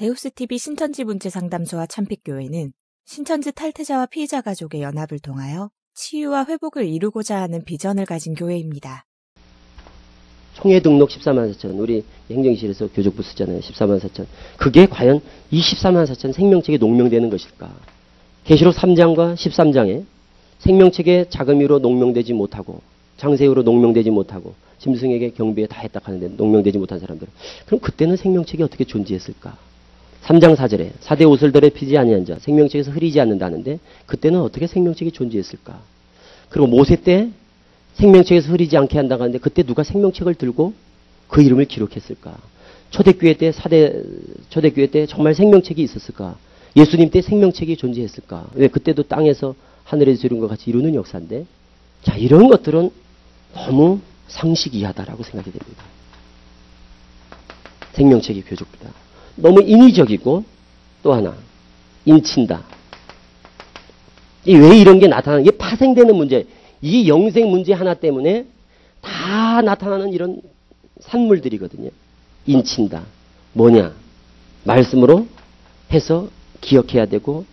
데우스TV 신천지 문제상담소와 참픽교회는 신천지 탈퇴자와 피해자 가족의 연합을 통하여 치유와 회복을 이루고자 하는 비전을 가진 교회입니다. 총회 등록 14만 4천. 우리 행정실에서 교족부 쓰잖아요. 14만 4천. 그게 과연 이 14만 4천 생명책에 농명되는 것일까? 계시록 3장과 13장에 생명책에 자금으로 농명되지 못하고 장세후로 농명되지 못하고 짐승에게 경비에 다 했다 하는데 농명되지 못한 사람들. 그럼 그때는 생명책이 어떻게 존재했을까? 3장 4절에 사대 옷을 덜에 피지 아니한 자 생명책에서 흐리지 않는다는데 그때는 어떻게 생명책이 존재했을까? 그리고 모세 때 생명책에서 흐리지 않게 한다고 하는데 그때 누가 생명책을 들고 그 이름을 기록했을까? 초대교회 때 사대 초대교회 때 정말 생명책이 있었을까? 예수님 때 생명책이 존재했을까? 왜 그때도 땅에서 하늘에서 이룬 것 같이 이루는 역사인데 자 이런 것들은 너무 상식 이하다라고 생각이 됩니다. 생명책이 교족부다. 너무 인위적이고 또 하나 인친다. 이 왜 이런 게 나타나는 게 파생되는 문제. 이 영생 문제 하나 때문에 다 나타나는 이런 산물들이거든요. 인친다. 뭐냐? 말씀으로 해서 기억해야 되고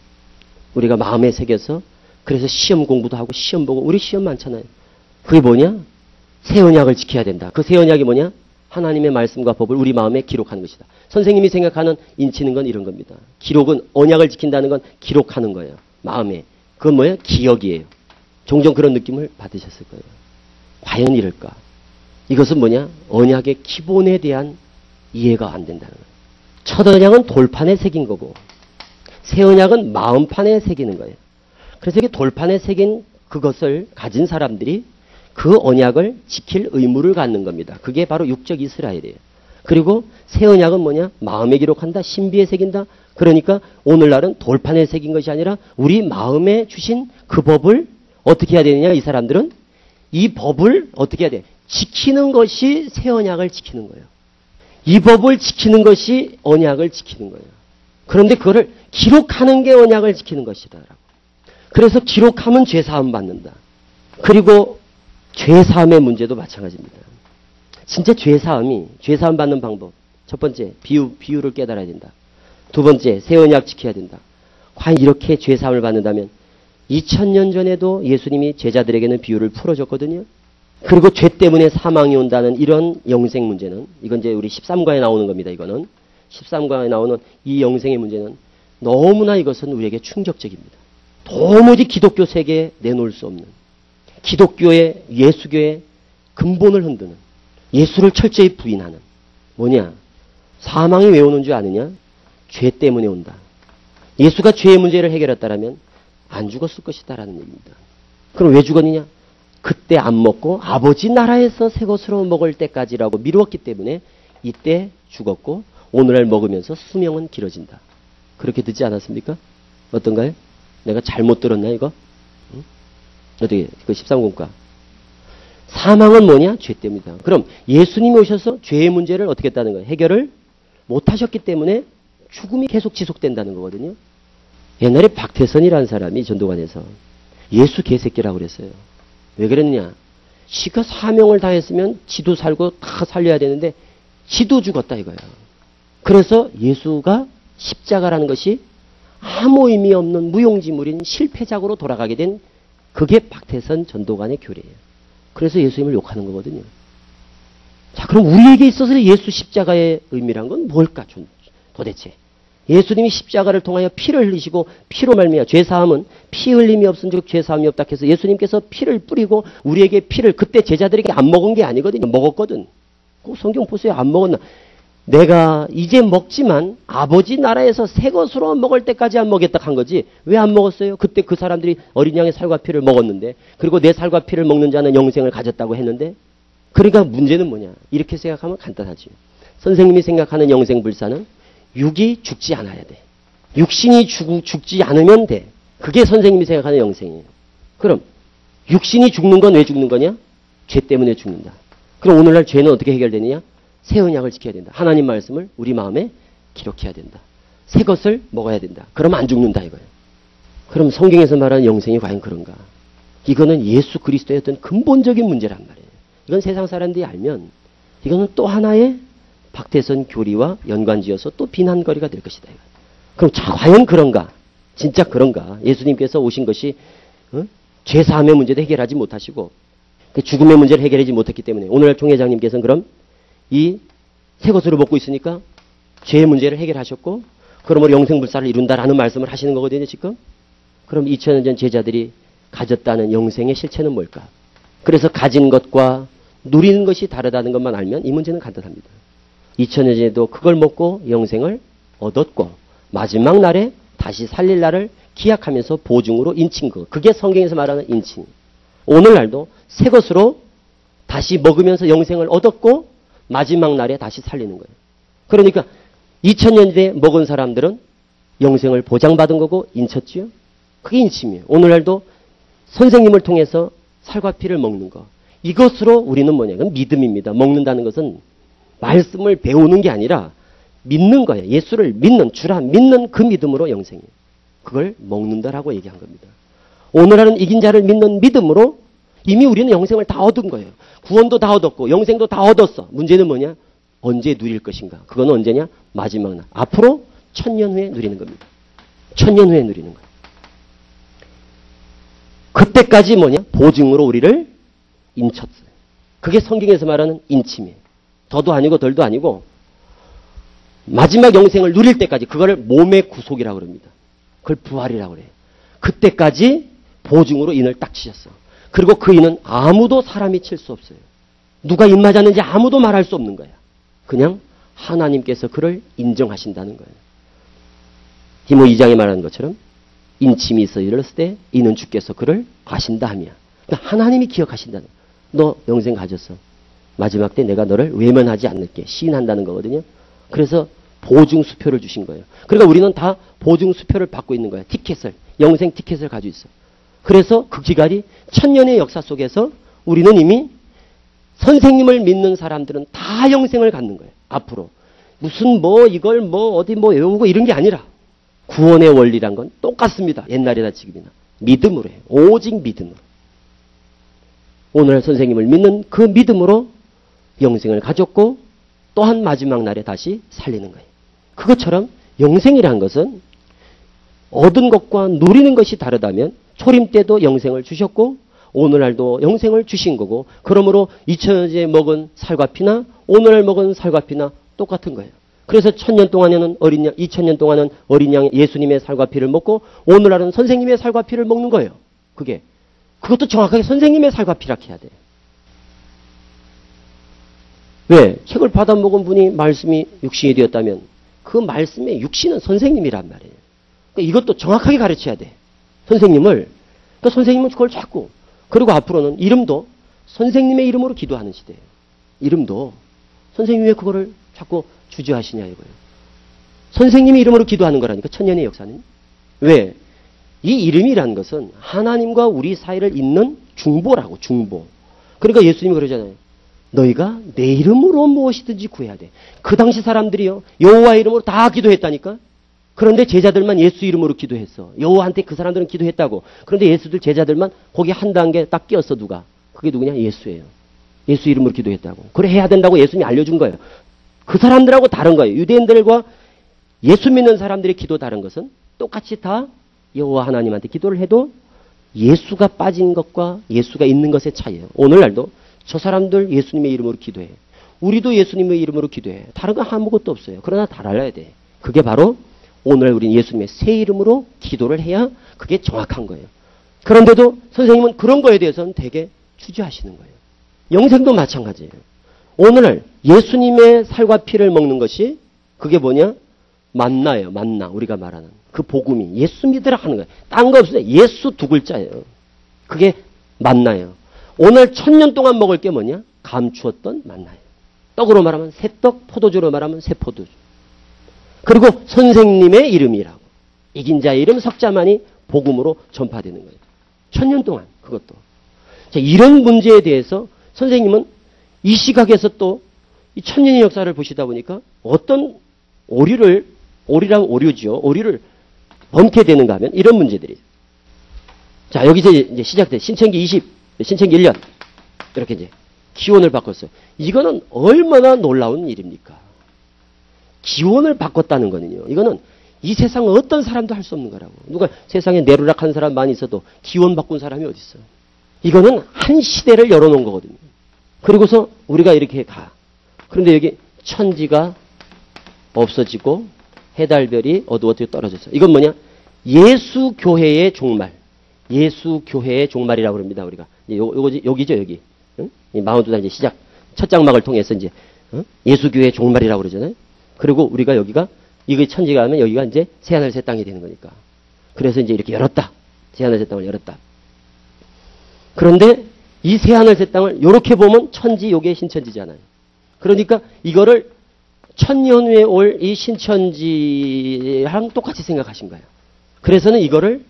우리가 마음에 새겨서 그래서 시험 공부도 하고 시험 보고 우리 시험 많잖아요. 그게 뭐냐? 새 언약을 지켜야 된다. 그 새 언약이 뭐냐? 하나님의 말씀과 법을 우리 마음에 기록하는 것이다. 선생님이 생각하는 인치는 건 이런 겁니다. 기록은 언약을 지킨다는 건 기록하는 거예요. 마음에. 그건 뭐예요? 기억이에요. 종종 그런 느낌을 받으셨을 거예요. 과연 이럴까? 이것은 뭐냐? 언약의 기본에 대한 이해가 안 된다는 거예요. 첫 언약은 돌판에 새긴 거고 새 언약은 마음판에 새기는 거예요. 그래서 이게 돌판에 새긴 그것을 가진 사람들이 그 언약을 지킬 의무를 갖는 겁니다. 그게 바로 육적 이스라엘이에요. 그리고 새 언약은 뭐냐? 마음에 기록한다, 신비에 새긴다. 그러니까 오늘날은 돌판에 새긴 것이 아니라 우리 마음에 주신 그 법을 어떻게 해야 되느냐? 이 사람들은 이 법을 어떻게 해야 돼? 지키는 것이 새 언약을 지키는 거예요. 이 법을 지키는 것이 언약을 지키는 거예요. 그런데 그거를 기록하는 게 언약을 지키는 것이다라고. 그래서 기록하면 죄 사함 받는다. 그리고 죄 사함의 문제도 마찬가지입니다. 진짜 죄 사함이 죄 사함 받는 방법. 첫 번째, 비유 비유를 깨달아야 된다. 두 번째, 새 언약 지켜야 된다. 과연 이렇게 죄 사함을 받는다면 2000년 전에도 예수님이 제자들에게는 비유를 풀어줬거든요. 그리고 죄 때문에 사망이 온다는 이런 영생 문제는 이건 이제 우리 13과에 나오는 겁니다. 이거는 13과에 나오는 이 영생의 문제는 너무나 이것은 우리에게 충격적입니다. 도무지 기독교 세계에 내놓을 수 없는 기독교의 예수교의 근본을 흔드는 예수를 철저히 부인하는 뭐냐 사망이 왜 오는 줄 아느냐 죄 때문에 온다. 예수가 죄의 문제를 해결했다라면 안 죽었을 것이다라는 얘기입니다. 그럼 왜 죽었느냐? 그때 안 먹고 아버지 나라에서 새 것으로 먹을 때까지라고 미루었기 때문에 이때 죽었고 오늘날 먹으면서 수명은 길어진다. 그렇게 듣지 않았습니까? 어떤가요? 내가 잘못 들었나 이거? 응? 어떻게 그 13공과 사망은 뭐냐? 죄 때문이다. 그럼 예수님이 오셔서 죄의 문제를 어떻게 했다는 거예요? 해결을 못 하셨기 때문에 죽음이 계속 지속된다는 거거든요. 옛날에 박태선이라는 사람이 전도관에서 예수 개새끼라고 그랬어요. 왜 그랬느냐? 지가 사명을 다했으면 지도 살고 다 살려야 되는데 지도 죽었다 이거야. 그래서 예수가 십자가라는 것이 아무 의미 없는 무용지물인 실패작으로 돌아가게 된 그게 박태선 전도관의 교례예요. 그래서 예수님을 욕하는 거거든요. 자, 그럼 우리에게 있어서 예수 십자가의 의미란 건 뭘까? 도대체. 예수님이 십자가를 통하여 피를 흘리시고 피로 말미암아 죄 사함은 피 흘림이 없은 즉 죄 사함이 없다 해서 예수님께서 피를 뿌리고 우리에게 피를 그때 제자들에게 안 먹은 게 아니거든요. 먹었거든. 그 성경 보세요. 안 먹었나? 내가 이제 먹지만 아버지 나라에서 새 것으로 먹을 때까지 안 먹겠다 한 거지. 왜 안 먹었어요? 그때 그 사람들이 어린 양의 살과 피를 먹었는데 그리고 내 살과 피를 먹는 자는 영생을 가졌다고 했는데 그러니까 문제는 뭐냐? 이렇게 생각하면 간단하지. 선생님이 생각하는 영생 불사는 육이 죽지 않아야 돼. 육신이 죽, 죽지 않으면 돼. 그게 선생님이 생각하는 영생이에요. 그럼 육신이 죽는 건 왜 죽는 거냐? 죄 때문에 죽는다. 그럼 오늘날 죄는 어떻게 해결되느냐? 새 언약을 지켜야 된다. 하나님 말씀을 우리 마음에 기록해야 된다. 새 것을 먹어야 된다. 그러면 안 죽는다 이거예요. 그럼 성경에서 말하는 영생이 과연 그런가? 이거는 예수 그리스도의 어떤 근본적인 문제란 말이에요. 이건 세상 사람들이 알면 이거는 또 하나의 박태선 교리와 연관지어서 또 비난거리가 될 것이다. 그럼 자, 과연 그런가? 진짜 그런가? 예수님께서 오신 것이 어? 죄사함의 문제도 해결하지 못하시고 그 죽음의 문제를 해결하지 못했기 때문에 오늘날 총회장님께서는 그럼 이 새 것으로 먹고 있으니까 죄의 문제를 해결하셨고 그러므로 영생불사를 이룬다라는 말씀을 하시는 거거든요 지금. 그럼 2000년 전 제자들이 가졌다는 영생의 실체는 뭘까? 그래서 가진 것과 누리는 것이 다르다는 것만 알면 이 문제는 간단합니다. 2000년 전에도 그걸 먹고 영생을 얻었고 마지막 날에 다시 살릴 날을 기약하면서 보증으로 인친 것. 그게 성경에서 말하는 인친. 오늘날도 새 것으로 다시 먹으면서 영생을 얻었고 마지막 날에 다시 살리는 거예요. 그러니까 2000년 전에 먹은 사람들은 영생을 보장받은 거고 인쳤지요. 그게 인침이에요. 오늘날도 선생님을 통해서 살과 피를 먹는 거. 이것으로 우리는 뭐냐? 그 믿음입니다. 먹는다는 것은 말씀을 배우는 게 아니라 믿는 거예요. 예수를 믿는 주라 믿는 그 믿음으로 영생이에요. 그걸 먹는다라고 얘기한 겁니다. 오늘날은 이긴 자를 믿는 믿음으로 이미 우리는 영생을 다 얻은 거예요. 구원도 다 얻었고 영생도 다 얻었어. 문제는 뭐냐? 언제 누릴 것인가? 그건 언제냐? 마지막 날. 앞으로 천년 후에 누리는 겁니다. 천년 후에 누리는 거예요. 그때까지 뭐냐? 보증으로 우리를 인쳤어요. 그게 성경에서 말하는 인침이에요. 더도 아니고 덜도 아니고 마지막 영생을 누릴 때까지 그거를 몸의 구속이라고 그럽니다. 그걸 부활이라고 그래요. 그때까지 보증으로 인을 딱 치셨어. 그리고 그 인은 아무도 사람이 칠 수 없어요. 누가 인 맞았는지 아무도 말할 수 없는 거야. 그냥 하나님께서 그를 인정하신다는 거예요. 디모 2장에 말하는 것처럼 인침이 있어 이르렀을 때 이는 주께서 그를 아신다 하며 그러니까 하나님이 기억하신다는 너 영생 가졌어. 마지막 때 내가 너를 외면하지 않을게 시인한다는 거거든요. 그래서 보증 수표를 주신 거예요. 그러니까 우리는 다 보증 수표를 받고 있는 거예요. 티켓을 영생 티켓을 가지고 있어. 그래서 그 기간이 천년의 역사 속에서 우리는 이미 선생님을 믿는 사람들은 다 영생을 갖는 거예요. 앞으로 무슨 뭐 이걸 뭐 어디 뭐 외우고 이런 게 아니라 구원의 원리란 건 똑같습니다. 옛날이나 지금이나 믿음으로 해요. 오직 믿음으로. 오늘 선생님을 믿는 그 믿음으로 영생을 가졌고 또한 마지막 날에 다시 살리는 거예요. 그것처럼 영생이란 것은 얻은 것과 누리는 것이 다르다면 초림 때도 영생을 주셨고 오늘날도 영생을 주신 거고 그러므로 2000년 전에 먹은 살과 피나 오늘날 먹은 살과 피나 똑같은 거예요. 그래서 천년 동안에는 어린 양, 2000년 동안은 어린 양 예수님의 살과 피를 먹고 오늘날은 선생님의 살과 피를 먹는 거예요. 그게 그것도 정확하게 선생님의 살과 피라 해야 돼요. 왜? 책을 받아 먹은 분이 말씀이 육신이 되었다면 그 말씀의 육신은 선생님이란 말이에요. 그러니까 이것도 정확하게 가르쳐야 돼. 선생님을. 그러니까 선생님은 그걸 자꾸. 그리고 앞으로는 이름도 선생님의 이름으로 기도하는 시대예요. 이름도 선생님이 왜 그거를 자꾸 주저하시냐 이거예요. 선생님의 이름으로 기도하는 거라니까 천년의 역사는. 왜? 이 이름이란 것은 하나님과 우리 사이를 잇는 중보라고 중보. 그러니까 예수님이 그러잖아요. 너희가 내 이름으로 무엇이든지 구해야 돼. 그 당시 사람들이요. 여호와 이름으로 다 기도했다니까. 그런데 제자들만 예수 이름으로 기도했어. 여호와한테 그 사람들은 기도했다고. 그런데 예수들 제자들만 거기 한 단계 딱 끼었어 누가. 그게 누구냐? 예수예요. 예수 이름으로 기도했다고. 그래 해야 된다고 예수님이 알려준 거예요. 그 사람들하고 다른 거예요. 유대인들과 예수 믿는 사람들의 기도 다른 것은 똑같이 다 여호와 하나님한테 기도를 해도 예수가 빠진 것과 예수가 있는 것의 차이예요. 오늘날도 저 사람들 예수님의 이름으로 기도해. 우리도 예수님의 이름으로 기도해. 다른 건 아무것도 없어요. 그러나 다 알아야 돼. 그게 바로 오늘 우리는 예수님의 새 이름으로 기도를 해야 그게 정확한 거예요. 그런데도 선생님은 그런 거에 대해서는 되게 주저하시는 거예요. 영생도 마찬가지예요. 오늘날 예수님의 살과 피를 먹는 것이 그게 뭐냐? 만나예요. 만나. 우리가 말하는 그 복음이 예수 믿으라 하는 거예요. 딴 거 없어요. 예수 두 글자예요. 그게 만나예요. 오늘 천년 동안 먹을 게 뭐냐? 감추었던 만나예요. 떡으로 말하면 새떡, 포도주로 말하면 새포도주. 그리고 선생님의 이름이라고. 이긴 자의 이름 석자만이 복음으로 전파되는 거예요. 천년 동안 그것도. 자, 이런 문제에 대해서 선생님은 이 시각에서 또 이 천년의 역사를 보시다 보니까 어떤 오류를 오류랑 오류죠. 오류를 범게 되는가 하면 이런 문제들이. 자, 여기서 이제 시작돼. 신천기 20, 신천기 1년. 이렇게 이제 기원을 바꿨어요. 이거는 얼마나 놀라운 일입니까? 기원을 바꿨다는 거는요. 이거는 이 세상 어떤 사람도 할 수 없는 거라고. 누가 세상에 내루락한 사람 많이 있어도 기원 바꾼 사람이 어디 있어? 이거는 한 시대를 열어놓은 거거든요. 그리고서 우리가 이렇게 가. 그런데 여기 천지가 없어지고 해달별이 어두워지고 떨어졌어. 이건 뭐냐? 예수 교회의 종말. 예수 교회의 종말이라고 그럽니다. 우리가 요, 요거지, 여기죠 여기. 응? 이 마운트다 이제 시작 첫 장막을 통해서 이제 응? 예수 교회의 종말이라고 그러잖아요. 그리고 우리가 여기가 이거 천지가 하면 여기가 이제 새하늘 새 땅이 되는 거니까. 그래서 이제 이렇게 열었다. 새하늘 새 땅을 열었다. 그런데 이 새하늘 새 땅을 이렇게 보면 천지 요게 신천지잖아요. 그러니까 이거를 천년 후에 올 이 신천지랑 똑같이 생각하신 거예요. 그래서는 이거를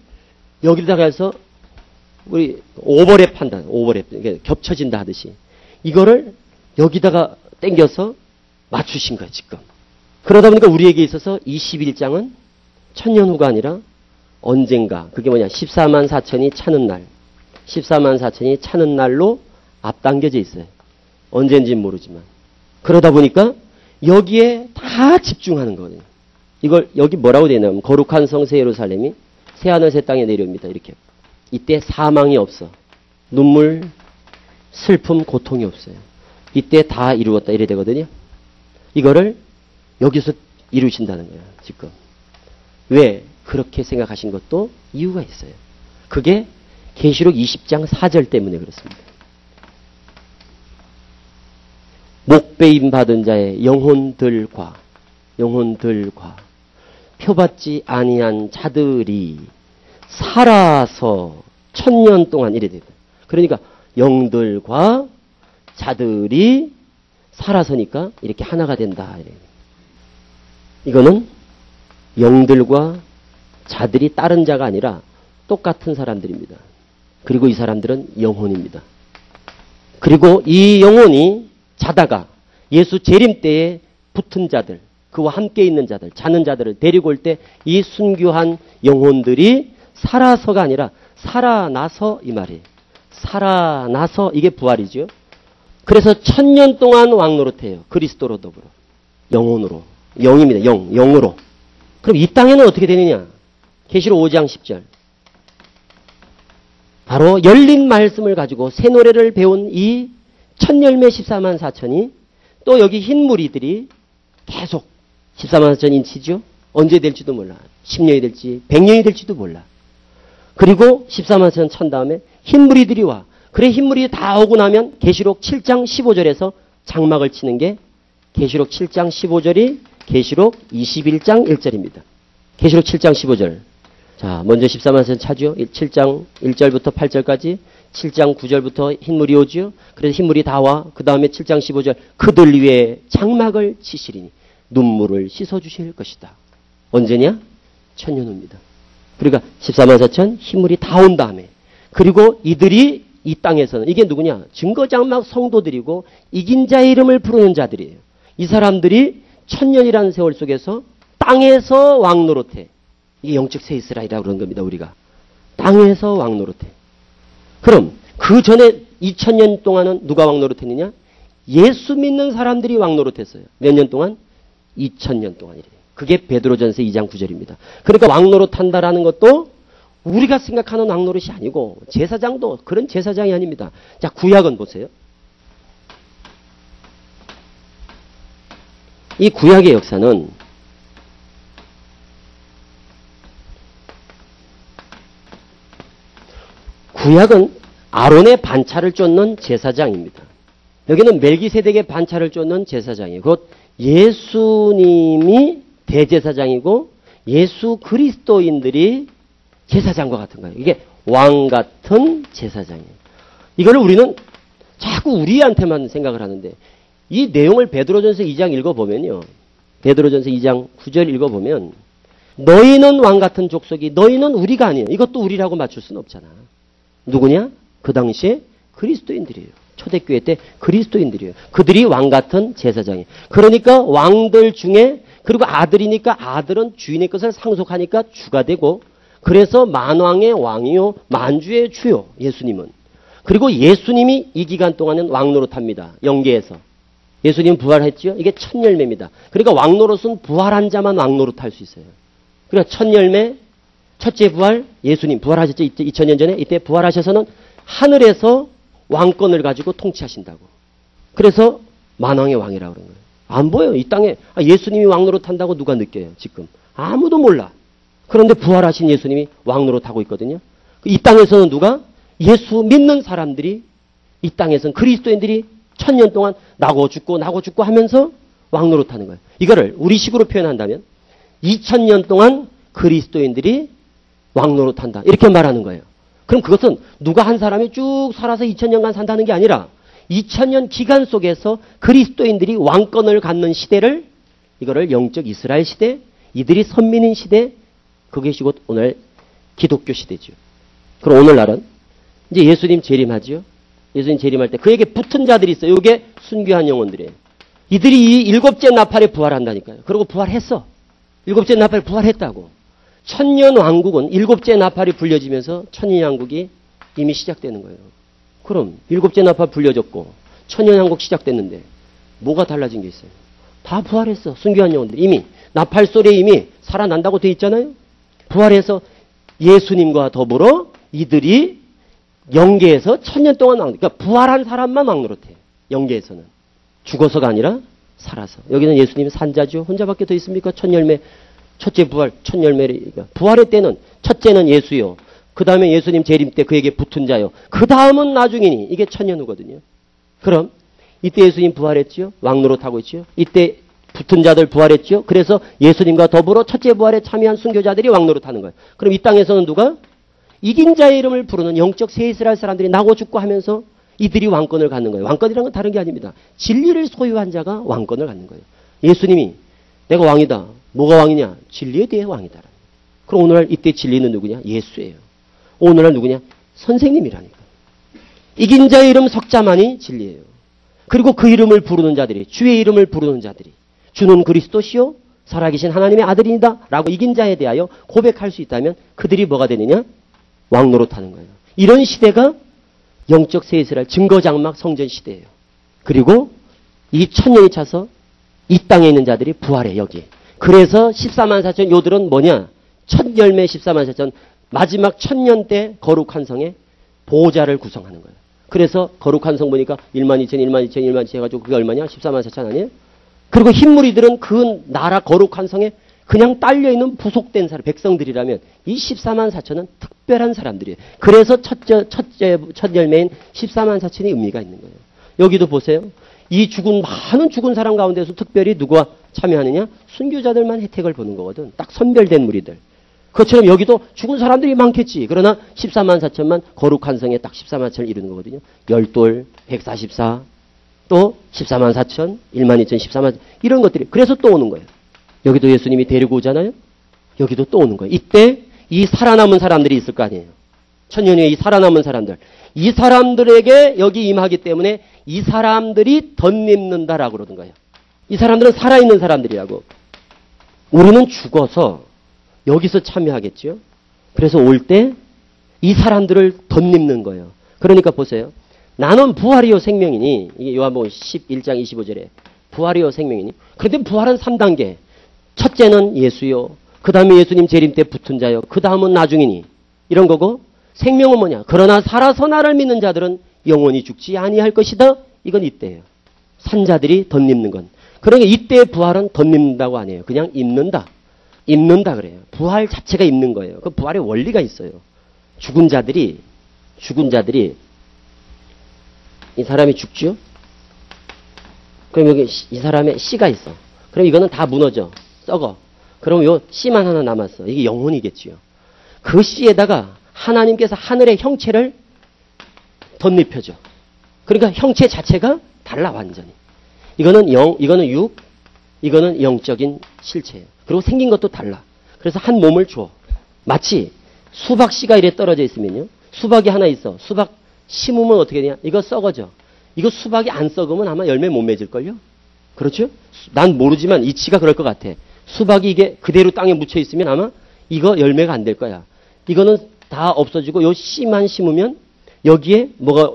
여기다가 해서 우리 오버랩 한다. 오버랩. 이게 겹쳐진다 하듯이. 이거를 여기다가 땡겨서 맞추신 거예요, 지금. 그러다 보니까 우리에게 있어서 21장은 천년 후가 아니라 언젠가. 그게 뭐냐. 14만 4천이 차는 날. 14만 4천이 차는 날로 앞당겨져 있어요. 언젠지는 모르지만. 그러다 보니까 여기에 다 집중하는 거예요. 이걸 여기 뭐라고 되어 있냐면 거룩한 성세 예루살렘이 새하늘 새 땅에 내려옵니다. 이렇게. 이때 사망이 없어. 눈물, 슬픔, 고통이 없어요. 이때 다 이루었다 이래 되거든요. 이거를 여기서 이루신다는 거예요. 지금. 왜 그렇게 생각하신 것도 이유가 있어요. 그게 계시록 20장 4절 때문에 그렇습니다. 목배임 받은 자의 영혼들과 영혼들과 표받지 아니한 자들이 살아서 천년 동안 이래 되다. 그러니까 영들과 자들이 살아서니까 이렇게 하나가 된다. 이래. 이거는 영들과 자들이 다른 자가 아니라 똑같은 사람들입니다. 그리고 이 사람들은 영혼입니다. 그리고 이 영혼이 자다가 예수 재림 때에 붙은 자들, 그와 함께 있는 자들, 자는 자들을 데리고 올 때 이 순교한 영혼들이 살아서가 아니라 살아나서 이 말이에요. 살아나서 이게 부활이죠. 그래서 천년 동안 왕노릇해요. 그리스도로 더불어. 영혼으로. 영입니다. 영. 영으로. 그럼 이 땅에는 어떻게 되느냐? 계시록 5장 10절. 바로 열린 말씀을 가지고 새 노래를 배운 이 천열매 14만 4천이 또 여기 흰 무리들이 계속 14만 4천 인치죠? 언제 될지도 몰라. 10년이 될지 100년이 될지도 몰라. 그리고 14만 4천 천 다음에 흰 무리들이 와. 그래 흰 무리들이 다 오고 나면 계시록 7장 15절에서 장막을 치는 게 계시록 7장 15절이 계시록 21장 1절입니다. 계시록 7장 15절. 자, 먼저 14만 선 차죠. 7장 1절부터 8절까지 7장 9절부터 흰물이 오죠. 그래서 흰물이 다 와. 그 다음에 7장 15절 그들 위에 장막을 치시리니 눈물을 씻어 주실 것이다. 언제냐? 천년 후입니다. 그러니까 14만 4천 흰물이 다 온 다음에 그리고 이들이 이 땅에서는 이게 누구냐? 증거장막 성도들이고 이긴 자의 이름을 부르는 자들이에요. 이 사람들이 천년이라는 세월 속에서 땅에서 왕 노릇해. 이게 영적 새 이스라엘이라고 그런 겁니다. 우리가. 땅에서 왕 노릇해. 그럼 그 전에 2000년 동안은 누가 왕 노릇했느냐? 예수 믿는 사람들이 왕 노릇했어요. 몇 년 동안? 2000년 동안이래요. 그게 베드로전서 2장 9절입니다. 그러니까 왕 노릇한다라는 것도 우리가 생각하는 왕 노릇이 아니고 제사장도 그런 제사장이 아닙니다. 자, 구약은 보세요. 이 구약의 역사는 구약은 아론의 반차를 쫓는 제사장입니다. 여기는 멜기세덱의 반차를 쫓는 제사장이에요. 곧 예수님이 대제사장이고 예수 그리스도인들이 제사장과 같은 거예요. 이게 왕 같은 제사장이에요. 이거를 우리는 자꾸 우리한테만 생각을 하는데 이 내용을 베드로전서 2장 읽어보면요. 베드로전서 2장 9절 읽어보면 너희는 왕 같은 족속이 너희는 우리가 아니에요. 이것도 우리라고 맞출 수는 없잖아. 누구냐? 그 당시에 그리스도인들이에요. 초대교회 때 그리스도인들이에요. 그들이 왕 같은 제사장이에요. 그러니까 왕들 중에 그리고 아들이니까 아들은 주인의 것을 상속하니까 주가 되고 그래서 만왕의 왕이요 만주의 주요 예수님은 그리고 예수님이 이 기간 동안은 왕노릇합니다. 영계에서 예수님 부활했죠? 이게 첫 열매입니다. 그러니까 왕노릇은 부활한 자만 왕노릇 할 수 있어요. 그러니까 첫 열매, 첫째 부활, 예수님 부활하셨죠? 2000년 전에 이때 부활하셔서는 하늘에서 왕권을 가지고 통치하신다고. 그래서 만왕의 왕이라고 그러는 거예요. 안 보여요. 이 땅에 아, 예수님이 왕노릇 한다고 누가 느껴요. 지금. 아무도 몰라. 그런데 부활하신 예수님이 왕노릇 하고 있거든요. 이 땅에서는 누가? 예수 믿는 사람들이 이 땅에서는 그리스도인들이 천년 동안 나고 죽고 나고 죽고 하면서 왕노릇 하는 거예요. 이거를 우리 식으로 표현한다면 2000년 동안 그리스도인들이 왕노릇 한다. 이렇게 말하는 거예요. 그럼 그것은 누가 한 사람이 쭉 살아서 2000년간 산다는 게 아니라 2000년 기간 속에서 그리스도인들이 왕권을 갖는 시대를 이거를 영적 이스라엘 시대, 이들이 선민인 시대, 그것이 곧 오늘 기독교 시대죠. 그럼 오늘날은 이제 예수님 재림하지요. 예수님 재림할 때 그에게 붙은 자들이 있어요. 이게 순교한 영혼들이에요. 이들이 이 일곱째 나팔에 부활한다니까요. 그리고 부활했어. 일곱째 나팔에 부활했다고. 천년 왕국은 일곱째 나팔이 불려지면서 천년 왕국이 이미 시작되는 거예요. 그럼 일곱째 나팔 불려졌고 천년 왕국 시작됐는데 뭐가 달라진 게 있어요? 다 부활했어. 순교한 영혼들 이미 나팔 소리에 이미 살아난다고 돼 있잖아요. 부활해서 예수님과 더불어 이들이 영계에서 천년 동안 왕, 그러니까 부활한 사람만 왕노릇해. 영계에서는. 죽어서가 아니라 살아서. 여기는 예수님이 산자죠. 혼자밖에 더 있습니까? 첫 열매, 첫째 부활, 첫 열매를. 부활의 때는 첫째는 예수요. 그 다음에 예수님 재림 때 그에게 붙은 자요. 그 다음은 나중이니. 이게 천년 후거든요. 그럼 이때 예수님 부활했지요. 왕노릇 하고 있지요. 이때 붙은 자들 부활했죠. 그래서 예수님과 더불어 첫째 부활에 참여한 순교자들이 왕노릇 하는 거예요. 그럼 이 땅에서는 누가? 이긴 자의 이름을 부르는 영적 세이스랄 사람들이 나고 죽고 하면서 이들이 왕권을 갖는 거예요. 왕권이라는 건 다른 게 아닙니다. 진리를 소유한 자가 왕권을 갖는 거예요. 예수님이 내가 왕이다. 뭐가 왕이냐? 진리에 대해 왕이다. 그럼 오늘날 이때 진리는 누구냐? 예수예요. 오늘날 누구냐? 선생님이라니까. 이긴 자의 이름 석자만이 진리예요. 그리고 그 이름을 부르는 자들이 주의 이름을 부르는 자들이 주는 그리스도시요 살아계신 하나님의 아들이다 라고 이긴 자에 대하여 고백할 수 있다면 그들이 뭐가 되느냐? 왕노릇 하는 거예요. 이런 시대가 영적 세이스랄 증거장막 성전 시대예요. 그리고 이 천년이 차서 이 땅에 있는 자들이 부활해 여기. 그래서 14만 4천 요들은 뭐냐? 첫 열매 14만 4천 마지막 천년 때 거룩한 성의 보호자를 구성하는 거예요. 그래서 거룩한 성 보니까 1만 2천, 1만 2천, 1만 2천 해가지고 그게 얼마냐? 14만 4천 아니에요? 그리고 흰무리들은 그 나라 거룩한 성에 그냥 딸려있는 부속된 사람, 백성들이라면 이 14만 4천은 특별한 사람들이에요. 그래서 첫째, 첫째, 첫 열매인 14만 4천의 의미가 있는 거예요. 여기도 보세요. 이 죽은, 많은 죽은 사람 가운데서 특별히 누가 참여하느냐? 순교자들만 혜택을 보는 거거든. 딱 선별된 무리들. 그것처럼 여기도 죽은 사람들이 많겠지. 그러나 14만 4천만 거룩한 성에 딱 14만 4천을 이루는 거거든요. 열돌, 144, 또 14만 4천, 1만 2천, 14만 이런 것들이 그래서 또 오는 거예요. 여기도 예수님이 데리고 오잖아요. 여기도 또 오는 거예요. 이때 이 살아남은 사람들이 있을 거 아니에요. 천년 후에 이 살아남은 사람들. 이 사람들에게 여기 임하기 때문에 이 사람들이 덧입는다라고 그러는 거예요. 이 사람들은 살아있는 사람들이라고. 우리는 죽어서 여기서 참여하겠죠. 그래서 올 때 이 사람들을 덧입는 거예요. 그러니까 보세요. 나는 부활이요 생명이니 이게 요한복음 11장 25절에 부활이요 생명이니 그런데 부활은 3단계 첫째는 예수요. 그 다음에 예수님 재림 때 붙은 자요. 그 다음은 나중이니. 이런 거고 생명은 뭐냐? 그러나 살아서 나를 믿는 자들은 영원히 죽지 아니할 것이다. 이건 이때예요. 산자들이 덧입는 건. 그러니까 이때의 부활은 덧입는다고 아니에요. 그냥 입는다. 입는다 그래요. 부활 자체가 입는 거예요. 그 부활의 원리가 있어요. 죽은 자들이 죽은 자들이 이 사람이 죽죠? 그럼 여기 이 사람의 씨가 있어. 그럼 이거는 다 무너져. 썩어. 그럼 요 씨만 하나 남았어. 이게 영혼이겠지요. 그 씨에다가 하나님께서 하늘의 형체를 덧입혀줘. 그러니까 형체 자체가 달라 완전히. 이거는 영, 이거는 육, 이거는 영적인 실체예요. 그리고 생긴 것도 달라. 그래서 한 몸을 줘. 마치 수박 씨가 이래 떨어져 있으면요. 수박이 하나 있어. 수박 심으면 어떻게 되냐? 이거 썩어져. 이거 수박이 안 썩으면 아마 열매 못 맺을걸요? 그렇죠? 난 모르지만 이치가 그럴 것 같아. 수박이 이게 그대로 땅에 묻혀 있으면 아마 이거 열매가 안 될 거야. 이거는 다 없어지고 요 씨만 심으면 여기에 뭐가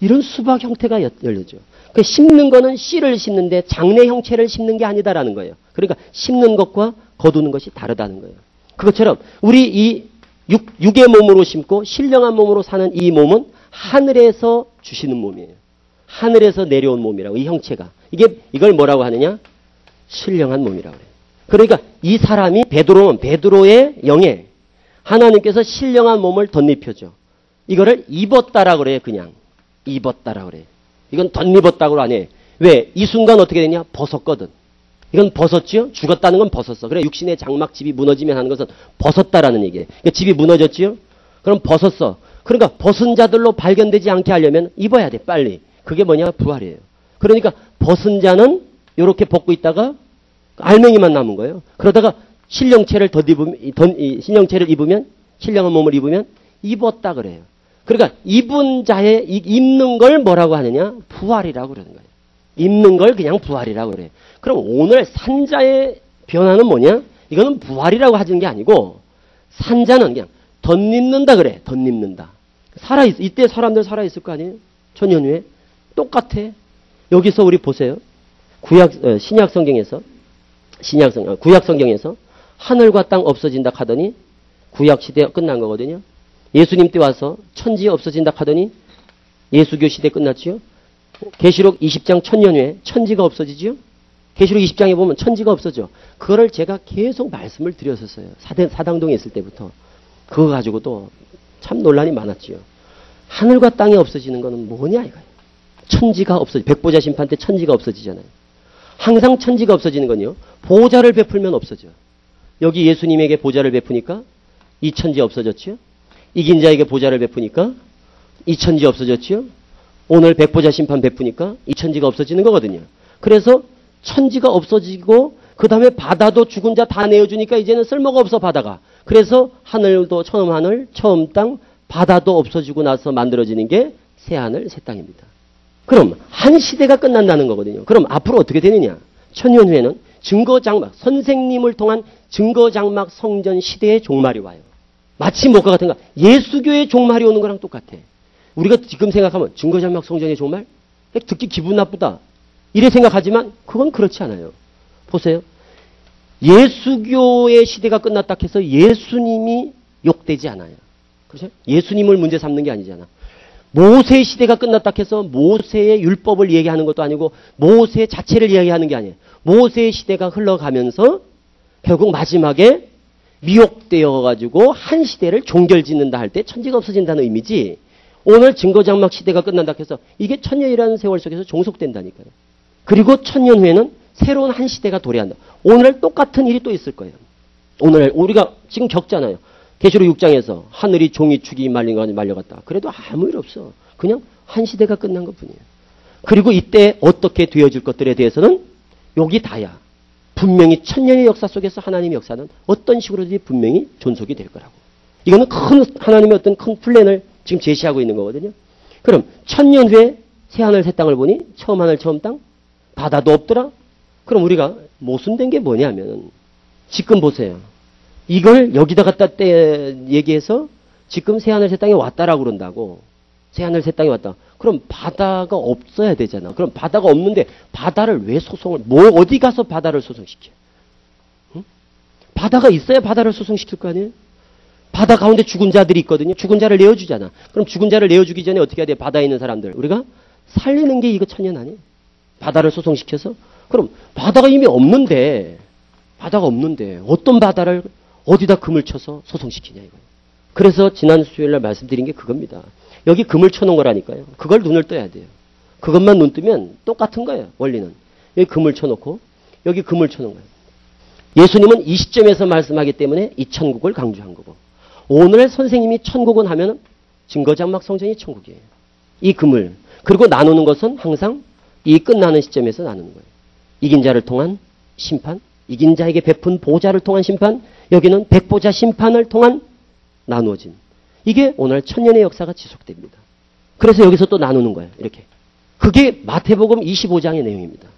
이런 수박 형태가 열려져. 그 심는 거는 씨를 심는데 장래 형체를 심는 게 아니다라는 거예요. 그러니까 심는 것과 거두는 것이 다르다는 거예요. 그것처럼 우리 이 육, 육의 몸으로 심고 신령한 몸으로 사는 이 몸은 하늘에서 주시는 몸이에요. 하늘에서 내려온 몸이라고 이 형체가 이게 이걸 뭐라고 하느냐? 신령한 몸이라고 그래요. 그러니까 이 사람이 베드로는 베드로의 영에 하나님께서 신령한 몸을 덧입혀줘. 이거를 입었다라고 그래요. 그냥 입었다라고 그래요. 이건 덧입었다고 안 해. 왜? 이 순간 어떻게 되냐? 벗었거든. 이건 벗었지요? 죽었다는 건 벗었어. 그래 육신의 장막 집이 무너지면 하는 것은 벗었다라는 얘기예요. 그러니까 집이 무너졌지요? 그럼 벗었어. 그러니까 벗은 자들로 발견되지 않게 하려면 입어야 돼. 빨리. 그게 뭐냐? 부활이에요. 그러니까 벗은 자는 이렇게 벗고 있다가 알맹이만 남은 거예요. 그러다가 신령체를 덧입으면 신령체를 입으면 신령한 몸을 입으면 입었다 그래요. 그러니까 입은 자의 이- 입는 걸 뭐라고 하느냐? 부활이라고 그러는 거예요. 입는 걸 그냥 부활이라고 그래요. 그럼 오늘 산자의 변화는 뭐냐? 이거는 부활이라고 하는 게 아니고 산자는 그냥 덧입는다 그래. 덧입는다. 살아 있 이때 사람들 살아 있을 거 아니에요? 천년 후에 똑같아. 여기서 우리 보세요. 구약 어, 신약 성경에서 신약 성 어, 구약 성경에서 하늘과 땅 없어진다 하더니 구약 시대 끝난 거거든요. 예수님 때 와서 천지 없어진다 하더니 예수교 시대 끝났지요. 계시록 20장 천년 후에 천지가 없어지지요. 계시록 20장에 보면 천지가 없어져. 그거를 제가 계속 말씀을 드렸었어요. 사당동에 있을 때부터. 그거 가지고도 참 논란이 많았지요. 하늘과 땅이 없어지는 거는 뭐냐 이거예요. 천지가 없어지. 백보자 심판 때 천지가 없어지잖아요. 항상 천지가 없어지는 건요. 보좌를 베풀면 없어져. 여기 예수님에게 보좌를 베푸니까 이 천지 없어졌지요. 이긴 자에게 보좌를 베푸니까 이 천지 없어졌지요. 오늘 백보자 심판 베푸니까 이 천지가 없어지는 거거든요. 그래서 천지가 없어지고 그 다음에 바다도 죽은 자 다 내어주니까 이제는 쓸모가 없어 바다가. 그래서 하늘도 처음 하늘, 처음 땅, 바다도 없어지고 나서 만들어지는 게 새 하늘, 새 땅입니다. 그럼 한 시대가 끝난다는 거거든요. 그럼 앞으로 어떻게 되느냐? 천년 후에는 증거장막, 선생님을 통한 증거장막 성전 시대의 종말이 와요. 마치 뭐가 같은가? 예수교의 종말이 오는 거랑 똑같아. 우리가 지금 생각하면 증거장막 성전의 종말? 듣기 기분 나쁘다. 이래 생각하지만 그건 그렇지 않아요. 보세요. 예수교의 시대가 끝났다 해서 예수님이 욕되지 않아요. 그렇죠? 예수님을 문제 삼는 게 아니잖아. 모세 시대가 끝났다 해서 모세의 율법을 얘기하는 것도 아니고 모세 자체를 이야기하는 게 아니에요. 모세 시대가 흘러가면서 결국 마지막에 미혹되어 가지고 한 시대를 종결짓는다 할 때 천지가 없어진다는 의미지. 오늘 증거장막 시대가 끝난다 해서 이게 천년이라는 세월 속에서 종속된다니까요. 그리고 천년 후에는 새로운 한 시대가 도래한다. 오늘 똑같은 일이 또 있을 거예요. 오늘 우리가 지금 겪잖아요. 계시록 6장에서 하늘이 종이 축이 말린 거 말려갔다. 그래도 아무 일 없어. 그냥 한 시대가 끝난 것 뿐이에요. 그리고 이때 어떻게 되어질 것들에 대해서는 여기 다야. 분명히 천년의 역사 속에서 하나님의 역사는 어떤 식으로든지 분명히 존속이 될 거라고. 이거는 큰 하나님의 어떤 큰 플랜을 지금 제시하고 있는 거거든요. 그럼 천년 후에 새 하늘 새 땅을 보니 처음 하늘 처음 땅 바다도 없더라. 그럼 우리가 모순된 게 뭐냐면 지금 보세요. 이걸 여기다 갖다 떼 얘기해서 지금 새 하늘 새 땅에 왔다라고 그런다고. 새 하늘 새 땅에 왔다. 그럼 바다가 없어야 되잖아. 그럼 바다가 없는데 바다를 왜 소송을 뭐 어디 가서 바다를 소송시켜? 응? 바다가 있어야 바다를 소송시킬 거 아니에요? 바다 가운데 죽은 자들이 있거든요. 죽은 자를 내어주잖아. 그럼 죽은 자를 내어주기 전에 어떻게 해야 돼? 바다에 있는 사람들. 우리가 살리는 게 이거 천년 아니에요? 바다를 소송시켜서? 그럼 바다가 이미 없는데, 바다가 없는데, 어떤 바다를 어디다 금을 쳐서 소송시키냐, 이거예요. 그래서 지난 수요일 날 말씀드린 게 그겁니다. 여기 금을 쳐놓은 거라니까요. 그걸 눈을 떠야 돼요. 그것만 눈 뜨면 똑같은 거예요, 원리는. 여기 금을 쳐놓고, 여기 금을 쳐놓은 거예요. 예수님은 이 시점에서 말씀하기 때문에 이 천국을 강조한 거고, 오늘 선생님이 천국은 하면 증거장막 성전이 천국이에요. 이 금을. 그리고 나누는 것은 항상 이 끝나는 시점에서 나누는 거예요. 이긴 자를 통한 심판, 이긴 자에게 베푼 보좌를 통한 심판, 여기는 백보자 심판을 통한 나누어진. 이게 오늘 천년의 역사가 지속됩니다. 그래서 여기서 또 나누는 거예요. 이렇게. 그게 마태복음 25장의 내용입니다.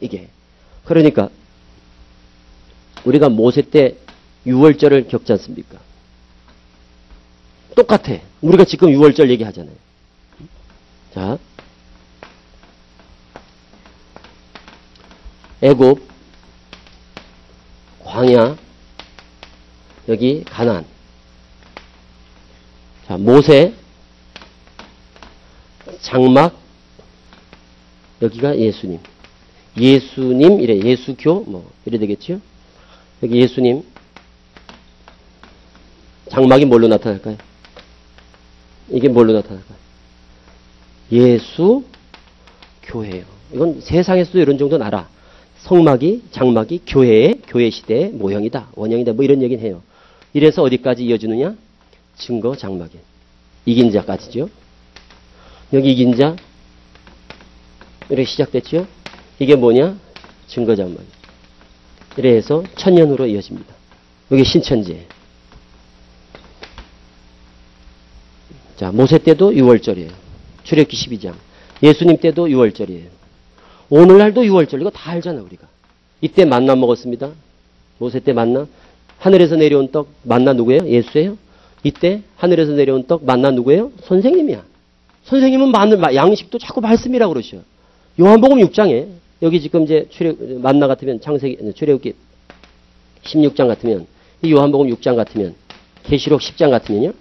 이게. 그러니까 우리가 모세 때 6월절을 겪지 않습니까? 똑같아. 우리가 지금 6월절 얘기하잖아요. 자, 애굽, 광야, 여기 가난. 자, 모세, 장막, 여기가 예수님. 예수님, 이래, 예수교, 뭐, 이래 되겠죠? 여기 예수님. 장막이 뭘로 나타날까요? 이게 뭘로 나타날까요? 예수, 교회요. 이건 세상에서도 이런 정도는 알아. 성막이, 장막이 교회의, 교회 시대의 모형이다. 원형이다. 뭐 이런 얘기는 해요. 이래서 어디까지 이어지느냐? 증거 장막에. 이긴 자까지죠. 여기 이긴 자, 이렇게 시작됐죠? 이게 뭐냐? 증거 장막. 이래 해서 천년으로 이어집니다. 여기 신천지. 자, 모세 때도 6월절이에요. 출애굽기 12장. 예수님 때도 6월절이에요. 오늘날도 6월절. 이거 다 알잖아, 우리가. 이때 만나 먹었습니다. 모세 때 만나. 하늘에서 내려온 떡 만나 누구예요? 예수예요? 이때 하늘에서 내려온 떡 만나 누구예요? 선생님이야. 선생님은 만나, 양식도 자꾸 말씀이라고 그러셔. 요한복음 6장에 여기 지금 이제 출애 만나 같으면 창세기 출애굽기 16장 같으면 이 요한복음 6장 같으면 계시록 10장 같으면요.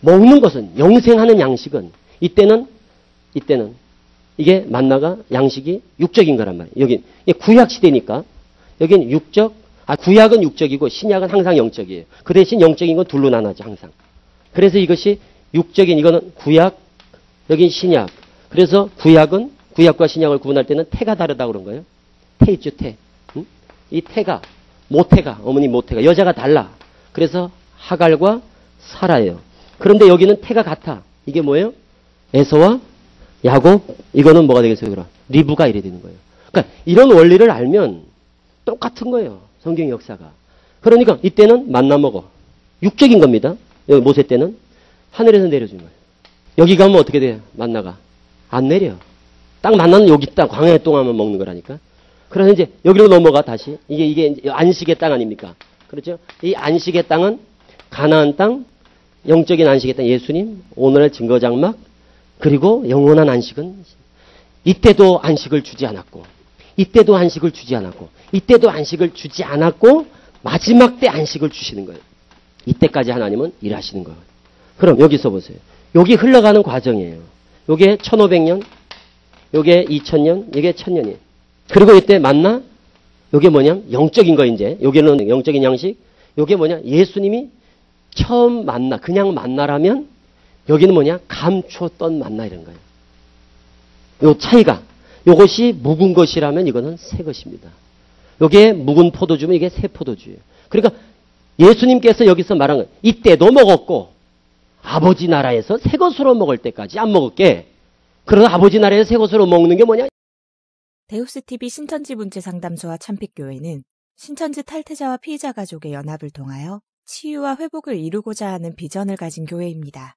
먹는 것은 영생하는 양식은 이때는 이때는 이게 만나가 양식이 육적인 거란 말이에요. 여기 구약 시대니까 여기는 육적 아 구약은 육적이고 신약은 항상 영적이에요. 그 대신 영적인 건 둘로 나눠져 항상. 그래서 이것이 육적인 이거는 구약 여긴 신약. 그래서 구약은 구약과 신약을 구분할 때는 태가 다르다 그런 거예요. 태 있죠 태. 응? 이 태가 모태가 어머니 모태가 여자가 달라. 그래서 하갈과 사라예요. 그런데 여기는 태가 같아. 이게 뭐예요? 에서와 야곱 이거는 뭐가 되겠어요? 그럼 리브가 이래 되는 거예요. 그러니까 이런 원리를 알면 똑같은 거예요. 성경 역사가. 그러니까 이때는 만나 먹어. 육적인 겁니다. 여기 모세 때는 하늘에서 내려준 거예요. 여기 가면 어떻게 돼요? 만나가 안 내려. 딱 만나는 여기 땅 광야의 동안만 먹는 거라니까. 그래서 이제 여기로 넘어가 다시 이게 이게 안식의 땅 아닙니까? 그렇죠? 이 안식의 땅은 가나안 땅, 영적인 안식의 땅 예수님, 오늘의 증거 장막, 그리고 영원한 안식은 이때도 안식을 주지 않았고, 이때도 안식을 주지 않았고, 이때도 안식을 주지 않았고, 마지막 때 안식을 주시는 거예요. 이때까지 하나님은 일하시는 거예요. 그럼 여기서 보세요. 여기 흘러가는 과정이에요. 요게 1500년, 요게 2000년, 이게 1000년이에요. 그리고 이때 만나? 요게 뭐냐? 영적인 거 이제. 요게는 영적인 양식. 요게 뭐냐? 예수님이 처음 만나, 그냥 만나라면 여기는 뭐냐? 감추었던 만나 이런 거예요. 요 차이가. 요것이 묵은 것이라면 이거는 새 것입니다. 요게 묵은 포도주면 이게 새 포도주예요. 그러니까 예수님께서 여기서 말한 건 이때도 먹었고 아버지 나라에서 새 것으로 먹을 때까지 안 먹을게. 그러나 아버지 나라에서 새 것으로 먹는 게 뭐냐? 데우스TV 신천지 문제 상담소와 참픽교회는 신천지 탈퇴자와 피의자 가족의 연합을 통하여 치유와 회복을 이루고자 하는 비전을 가진 교회입니다.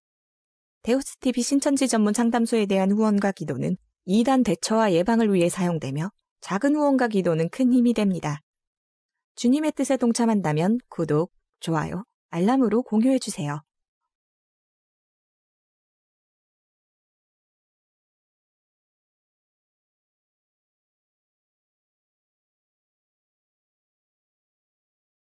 데우스TV 신천지 전문 상담소에 대한 후원과 기도는 이단 대처와 예방을 위해 사용되며 작은 후원과 기도는 큰 힘이 됩니다. 주님의 뜻에 동참한다면 구독, 좋아요, 알람으로 공유해주세요.